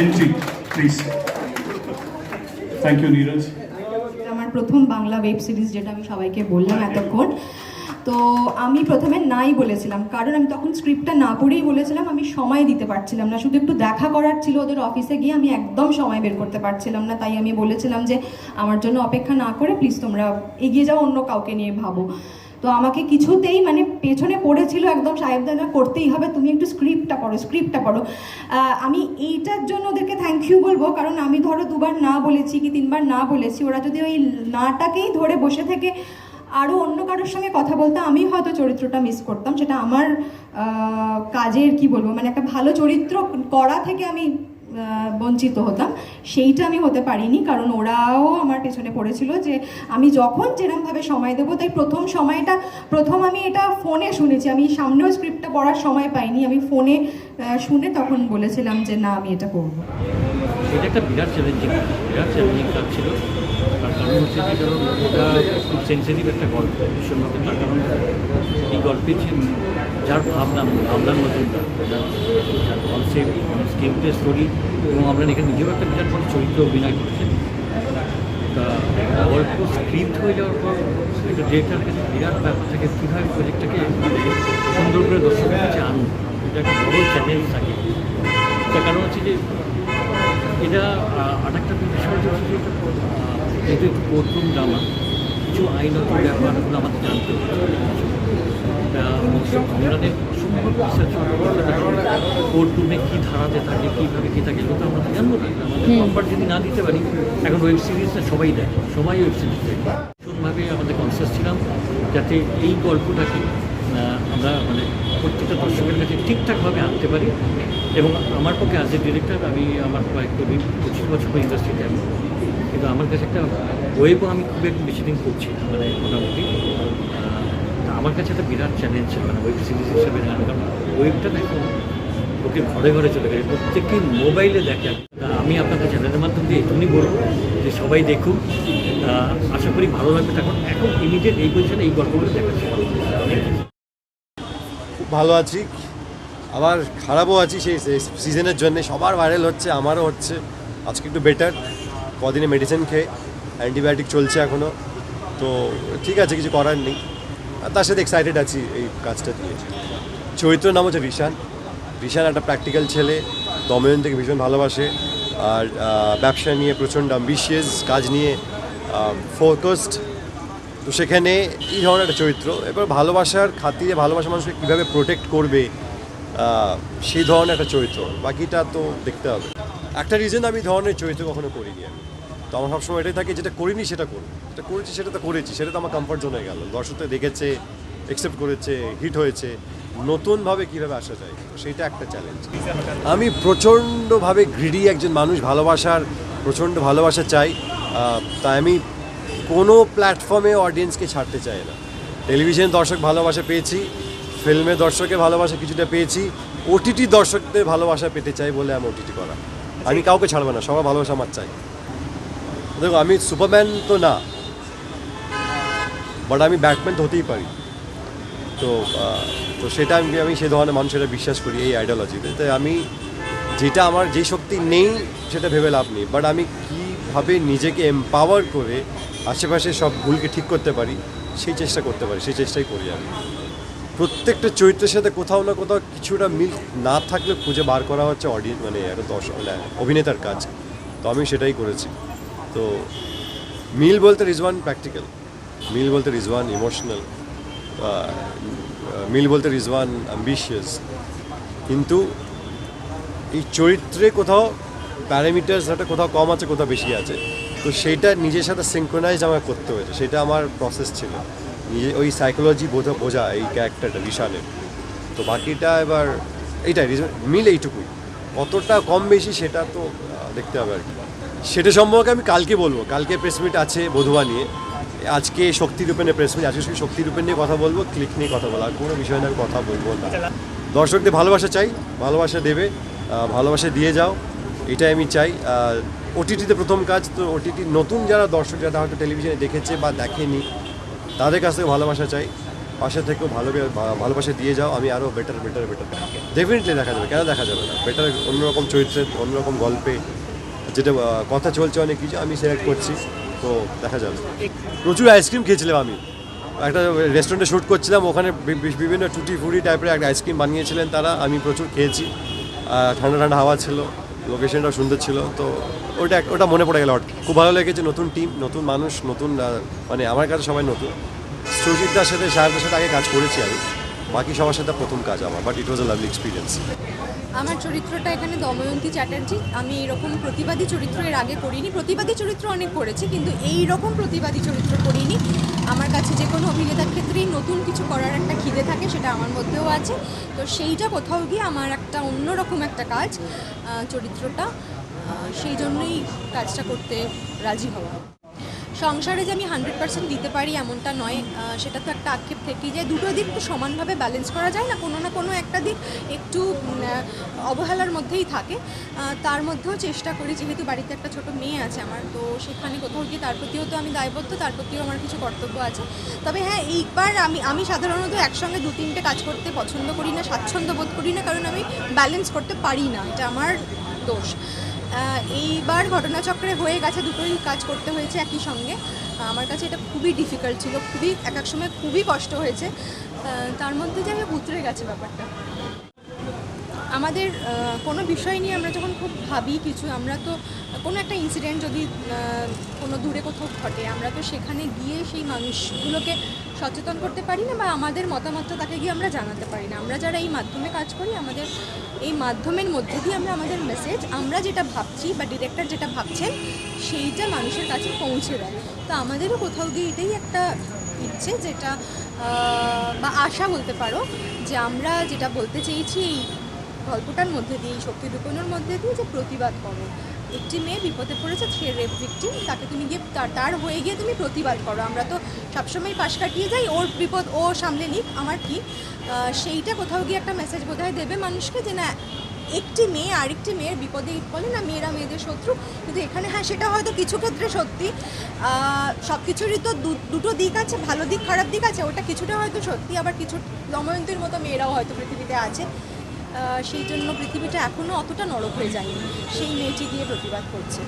entry, please. Thank you, Neeraj. আমার প্রথম Bangla web series যেটা আমি সবাইকে বললাম এতক্ষণ। তো আমি প্রথমে নাই বলেছিলাম কারণ আমি তখন স্ক্রিপ্টটা না পড়েই বলেছিলাম আমি সময় দিতে পারছিলাম না। শুধু একটু দেখা করার ছিল ওদের অফিসে গিয়ে আমি একদম সময় বের করতে পারছিলাম না। তাই আমি বলেছিলাম যে আমার জন্য অপেক্ষা না করে প্লিজ তোমরা এগিয়ে যাও অন্য কাউকে নিয়ে ভাবো। তো আমাকে কিছুতেই মানে পেছনে পড়েছিল একদম সাহেবদানা করতেই হবে, তুমি একটু স্ক্রিপ্টটা পড়ো স্ক্রিপ্টটা পড়ো। আমি এইটার জন্য ওদেরকে থ্যাংক ইউ বলব, কারণ আমি ধরো দুবার না বলেছি কি তিনবার না বলেছি, ওরা যদি ওই নাটাকেই ধরে বসে থেকে আরও অন্য কারোর সঙ্গে কথা বলতে, আমি হয়তো চরিত্রটা মিস করতাম। সেটা আমার কাজের কি বলব মানে একটা ভালো চরিত্র করা থেকে আমি বঞ্চিত হতাম। সেইটা আমি হতে পারিনি, কারণ ওরাও আমার পেছনে পড়েছিল যে আমি যখন যেরমভাবে সময় দেবো, তাই প্রথম সময়টা, প্রথম আমি এটা ফোনে শুনেছি। আমি সামনেও স্ক্রিপ্টটা পড়ার সময় পাইনি। আমি ফোনে শুনে তখন বলেছিলাম যে না, আমি এটা করব। একটা বিরাট চ্যালেঞ্জিং বিরাট চ্যালেঞ্জিং কাজ ছিল। কারণ হচ্ছে যে কারণ ওটা খুব সেন্সিটিভ একটা গল্প। ভীষণভাবে তার কারণ এই গল্পে যে যার ভাবনা ভাবনার মতনটা যার কনসেপ্ট স্ক্রিন স্টোরি এবং আমরা এখানে নিজেও একটা বিরাট বড় চরিত্র অভিনয় করেছি। তা গল্প স্ক্রিপ্ট হয়ে যাওয়ার পর একটা ডিরেক্টরের কাছে বিরাট ব্যাপার থাকে কীভাবে প্রজেক্টটাকে সুন্দর করে দর্শকের কাছে আনুন এটা একটা বড় চ্যালেঞ্জ থাকে। তার কারণ হচ্ছে যে এটা আহ, আরেকটা বিষয় হচ্ছে যে একটু কোর্টরুম ড্রামা কিছু আইনত ব্যাপারগুলো আমাদের জানতে হবে। তা আমাদের অসম্ভব কোর্টরুমে কী ধারাতে থাকে কীভাবে কী থাকে তো আমরা জানব না। আমাদের প্রপার যদি না দিতে পারি এখন ওয়েব সিরিজটা সবাই দেখে সবাই ওয়েব সিরিজ দেখে ভীষণভাবে আমাদের কনসিয়াস ছিলাম যাতে এই গল্পটাকে আমরা মানে প্রত্যেকটা দর্শকের কাছে ঠিকঠাকভাবে আনতে পারি। এবং আমার পক্ষে অ্যাজ এ ডিরেক্টর আমি আমার কয়েক পঁচিশ বছর ইন্ডাস্ট্রিতে আমি। কিন্তু আমার কাছে একটা ওয়েবও আমি খুব একটু বেশি দিন করছি মানে মোটামুটি। আমার কাছে একটা বিরাট চ্যালেঞ্জ ছিল মানে ওয়েব সিরিজ হিসেবে নেওয়ার কারণ ওয়েবটা না এখন লোকের ঘরে ঘরে চলে গেছে, প্রত্যেকেই মোবাইলে দেখে। আমি আপনাদের চ্যানেলের মাধ্যম দিয়ে এটুকুনি বলব যে সবাই দেখুন আশা করি ভালো লাগবে। তখন এখন ইমিডিয়েট এই পজিশনে এই গল্পগুলো দেখাচ্ছে। খুব ভালো আছি। আবার খারাপও আছি সেই সিজনের জন্য। সবার ভাইরাল হচ্ছে, আমারও হচ্ছে। আজকে একটু বেটার কদিনে মেডিসিন খেয়ে অ্যান্টিবায়োটিক চলছে এখনও তো ঠিক আছে, কিছু করার নেই। তার সাথে এক্সাইটেড আছি এই কাজটা দিয়ে। চরিত্র নাম হচ্ছে রিশান। রিশান একটা প্র্যাকটিক্যাল ছেলে দময়ন্তকে ভীষণ ভালোবাসে। আর ব্যবসা নিয়ে প্রচণ্ড অ্যাম্বিশিয়াস কাজ নিয়ে ফোকাসড তো সেখানে এই ধরনের একটা চরিত্র। এবার ভালোবাসার খাতিরে ভালোবাসা মানুষকে কীভাবে প্রোটেক্ট করবে সেই ধরনের একটা চরিত্র। বাকিটা তো দেখতে হবে। একটা রিজন আমি ধরনের চরিত্র কখনো করিনি আমি। তো আমার সবসময় এটাই থাকে, যেটা করিনি সেটা করব যেটা করেছি সেটা তো করেছি, সেটা তো আমার কমফর্ট জোনে গেল। দর্শক দেখেছে অ্যাকসেপ্ট করেছে হিট হয়েছে, নতুনভাবে কীভাবে আসা যায়, তো সেইটা একটা চ্যালেঞ্জ আমি প্রচণ্ডভাবে গ্রিডি একজন মানুষ, ভালোবাসার, প্রচণ্ড ভালোবাসা চাই। তাই আমি কোনো প্ল্যাটফর্মে অডিয়েন্সকে ছাড়তে চাই না। টেলিভিশন দর্শক ভালোবাসা পেয়েছি ফিল্মে দর্শকের ভালোবাসা কিছুটা পেয়েছি ওটিটি দর্শকদের ভালোবাসা পেতে চাই বলে আমি ওটিটি করা। আমি কাউকে ছাড়বো না সবার ভালোবাসা আমার চাই। দেখো আমি সুপারম্যান তো না বাট আমি ব্যাটম্যান তো হতেই পারি। তো তো সেটা আমি আমি সে ধরনের মানুষ এটা বিশ্বাস করি এই আইডিওলজিতে তাই আমি যেটা আমার যে শক্তি নেই সেটা ভেবে লাভ নেই। বাট আমি কীভাবে নিজেকে এম্পাওয়ার করে আশেপাশে সব ভুলকে ঠিক করতে পারি সেই চেষ্টা করতে পারি সেই চেষ্টাই করি আমি। প্রত্যেকটা চরিত্রের সাথে কোথাও না কোথাও কিছুটা মিল না থাকলে খুঁজে বার করা হচ্ছে অডিয়েন্স মানে একটা দর্শক মানে অভিনেতার কাজ। তো আমি সেটাই করেছি। তো মিল বলতে রিজওয়ান প্র্যাকটিক্যাল মিল বলতে রিজওয়ান ইমোশনাল মিল বলতে রিজওয়ান অ্যাম্বিশিয়াস কিন্তু এই চরিত্রে কোথাও প্যারামিটার্সটা কোথাও কম আছে, কোথাও বেশি আছে। তো সেইটা নিজের সাথে সিঙ্ক্রোনাইজ আমাকে করতে হয়েছে। সেটা আমার প্রসেস ছিল। নিজে ওই সাইকোলজি বোঝা বোঝা এই ক্যারেক্টারটা বিশালের। তো বাকিটা এবার এইটাই মিল এইটুকুই। কতটা কম বেশি সেটা তো দেখতে হবে আর কি। সেটা সম্পর্কে আমি কালকে বলব। কালকে প্রেস মিট আছে বধুয়া নিয়ে। আজকে শক্তি রূপেনের প্রেস মিট আজকে শুধু শক্তি রূপের নিয়ে কথা বলব ক্লিক নিয়ে কথা বলব। আর কোনো বিষয় নিয়ে কথা বলব না। দর্শকদের ভালোবাসা চাই, ভালোবাসা দেবে ভালোবাসা দিয়ে যাও। এটাই আমি চাই। ওটিটিতে প্রথম কাজ, তো ওটিটি নতুন যারা দর্শক, যারা হয়তো টেলিভিশনে দেখেছে বা দেখেনি তাদের কাছ থেকে ভালোবাসা চাই। পাশে থেকেও ভালো ভালোবাসা দিয়ে যাও, আমি আরও বেটার বেটার বেটার ডেফিনেটলি দেখা যাবে, কেন দেখা যাবে না? বেটার অন্যরকম চরিত্রে, অন্যরকম গল্পে, যেটা কথা চলছে অনেক কিছু, আমি সিলেক্ট করছি, তো দেখা যাবে। প্রচুর আইসক্রিম খেয়েছিলাম আমি। একটা রেস্টুরেন্টে শ্যুট করছিলাম, ওখানে বিভিন্ন টুটি ফুটি টাইপের একটা আইসক্রিম বানিয়েছিলেন তারা, আমি প্রচুর খেয়েছি। ঠান্ডা ঠান্ডা হাওয়া ছিল। লোকেশনটাও সুন্দর ছিল, তো ওটা ওটা মনে পড়ে গেল। খুব ভালো লেগেছে নতুন টিম নতুন মানুষ, নতুন মানে আমার কাছে সবাই নতুন। সুজিতদার সাথে সাহেবদের সাথে আগে কাজ করেছি আমি। বাকি সবার সাথে প্রথম কাজ আমার but it was a lovely experience আমার চরিত্রটা এখানে দময়ন্তী চ্যাটার্জি। আমি এরকম প্রতিবাদী চরিত্র এর আগে করিনি। প্রতিবাদী চরিত্র অনেক করেছি, কিন্তু এই রকম প্রতিবাদী চরিত্র করিনি। আমার কাছে যে কোনো অভিনেতার ক্ষেত্রেই নতুন কিছু করার একটা খিদে থাকে, সেটা আমার মধ্যেও আছে। তো সেইটা কোথাও গিয়ে আমার একটা অন্যরকম একটা কাজ চরিত্রটা সেই জন্যই কাজটা করতে রাজি হওয়া। সংসারে যে আমি হান্ড্রেড পার্সেন্ট দিতে পারি এমনটা নয় সেটা তো একটা আক্ষেপ থেকেই যায়। দুটো দিক তো সমানভাবে ব্যালেন্স করা যায় না, কোনো না কোনো একটা দিক একটু অবহেলার মধ্যেই থাকে। তার মধ্যেও চেষ্টা করি, যেহেতু বাড়িতে একটা ছোট মেয়ে আছে আমার, তো সেখানে কোথাও গিয়ে তার প্রতিও তো আমি দায়বদ্ধ, তার প্রতিও আমার কিছু কর্তব্য আছে। তবে হ্যাঁ এইবার আমি আমি সাধারণত একসঙ্গে দু তিনটে কাজ করতে পছন্দ করি না, স্বাচ্ছন্দ্য বোধ করি না, কারণ আমি ব্যালেন্স করতে পারি না, এটা আমার দোষ। এইবার ঘটনাচক্রে হয়ে গেছে, দুটোই কাজ করতে হয়েছে একই সঙ্গে। আমার কাছে এটা খুবই ডিফিকাল্ট ছিল, খুবই, এক এক সময় খুবই কষ্ট হয়েছে। তার মধ্যে যাই হোক উতরে গেছে ব্যাপারটা। আমাদের কোনো বিষয় নিয়ে আমরা যখন খুব ভাবি কিছু, আমরা তো কোনো একটা ইনসিডেন্ট যদি কোনো দূরে কোথাও ঘটে, আমরা তো সেখানে গিয়ে সেই মানুষগুলোকে সচেতন করতে পারি না বা আমাদের মতামতটা তাকে গিয়ে আমরা জানাতে পারি না। আমরা যারা এই মাধ্যমে কাজ করি, আমাদের এই মাধ্যমের মধ্যে দিয়ে আমরা আমাদের মেসেজ আমরা যেটা ভাবছি বা ডিরেক্টর যেটা ভাবছেন, সেইটা মানুষের কাছে পৌঁছে দেয়। তো আমাদেরও কোথাও গিয়ে এটাই একটা ইচ্ছে যেটা বা আশা বলতে পারো যে আমরা যেটা বলতে চেয়েছি এই গল্পটার মধ্যে দিয়ে, এই শক্তি দুপনের মধ্যে দিয়ে যে প্রতিবাদ করো। একটি মেয়ে বিপদে পড়েছে, সে রেপ ভিকটিম তাকে তুমি গিয়ে তার তার হয়ে গিয়ে তুমি প্রতিবাদ করো। আমরা তো সবসময় পাশ কাটিয়ে যাই, ওর বিপদ ও সামলে নিক। আমার কি? সেইটা কোথাও গিয়ে একটা মেসেজ বোধহয় দেবে মানুষকে যে, না, একটি মেয়ে, আরেকটি মেয়ের বিপদে বলে না, মেয়েরা মেয়েদের শত্রু। কিন্তু এখানে হ্যাঁ সেটা হয়তো কিছু ক্ষেত্রে সত্যি। সব কিছুরই তো দুটো দিক আছে, ভালো দিক, খারাপ দিক আছে, ওটা কিছুটা হয়তো সত্যি। আবার কিছু দময়ন্তীর মতো মেয়েরাও হয়তো পৃথিবীতে আছে। সেই জন্য পৃথিবীটা এখনও অতটা নরক হয়ে যায়নি। সেই মেয়েটি দিয়ে প্রতিবাদ করছে।